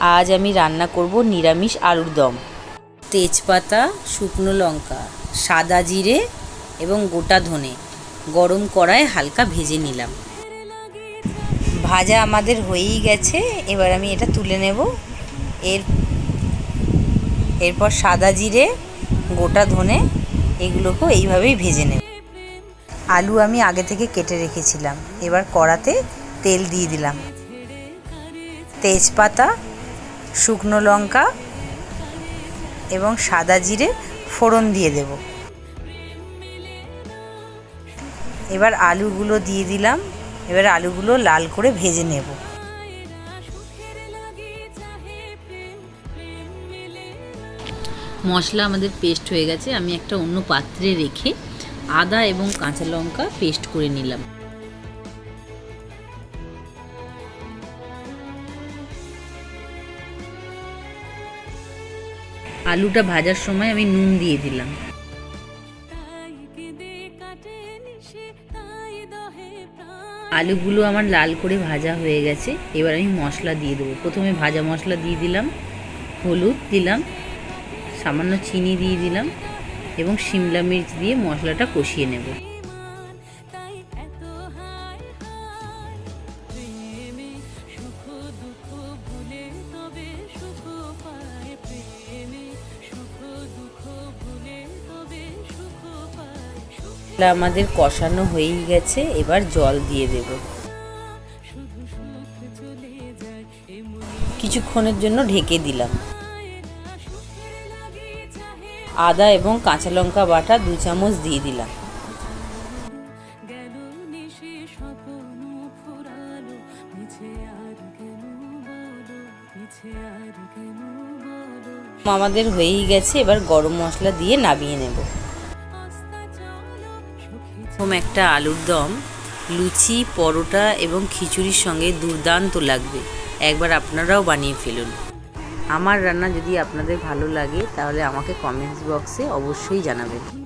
আজ আমি রান্না করব নিরামিষ আলুর দম। তেজপাতা, শুকনো লঙ্কা, সাদা জিরে এবং গোটা ধনে গরম কড়ায় হালকা ভেজে নিলাম। ভাজা আমাদের হয়েই গেছে, এবার আমি এটা তুলে নেব। এর, এরপর সাদা জিরে, গোটা ধনে এগুলোকেও এইভাবেই ভেজে নেব। আলু আমি আগে থেকে কেটে রেখেছিলাম, এবার কড়াতে তেল দিয়ে দিলাম। তেজপাতা শুকনো লঙ্কা এবং সাদা জিরে ফোড়ন দিয়ে দেব। এবার আলুগুলো দিয়ে দিলাম। এবার আলুগুলো লাল করে ভেজে নেব। মশলা আমাদের পেস্ট হয়ে গেছে। আমি একটা অন্য পাত্রে রেখে আদা এবং কাঁচা লঙ্কা পেস্ট করে নিলাম। আলুটা ভাজার সময় আমি নুন দিয়ে দিলাম। আলুগুলো আমার লাল করে ভাজা হয়ে গেছে। এবার আমি মশলা দিয়ে দেবো। প্রথমে ভাজা মশলা দিয়ে দিলাম, হলুদ দিলাম, সামান্য চিনি দিয়ে দিলাম এবং সিমলা মির্চ দিয়ে মশলাটা কষিয়ে নেব। আমাদের কষানো হয়েই গেছে, এবার জল দিয়ে দেব। কিছুক্ষণের জন্য ঢেকে দিলাম। আদা এবং কাঁচা লঙ্কা বাটা দু চামচ দিয়ে দিলাম। আমাদের হয়েই গেছে, এবার গরম মশলা দিয়ে নামিয়ে নেব। প্রথম একটা আলুর দম, লুচি, পরোটা এবং খিচুড়ির সঙ্গে দুর্দান্ত লাগবে। একবার আপনারাও বানিয়ে ফেলুন। আমার রান্না যদি আপনাদের ভালো লাগে, তাহলে আমাকে কমেন্টস বক্সে অবশ্যই জানাবেন।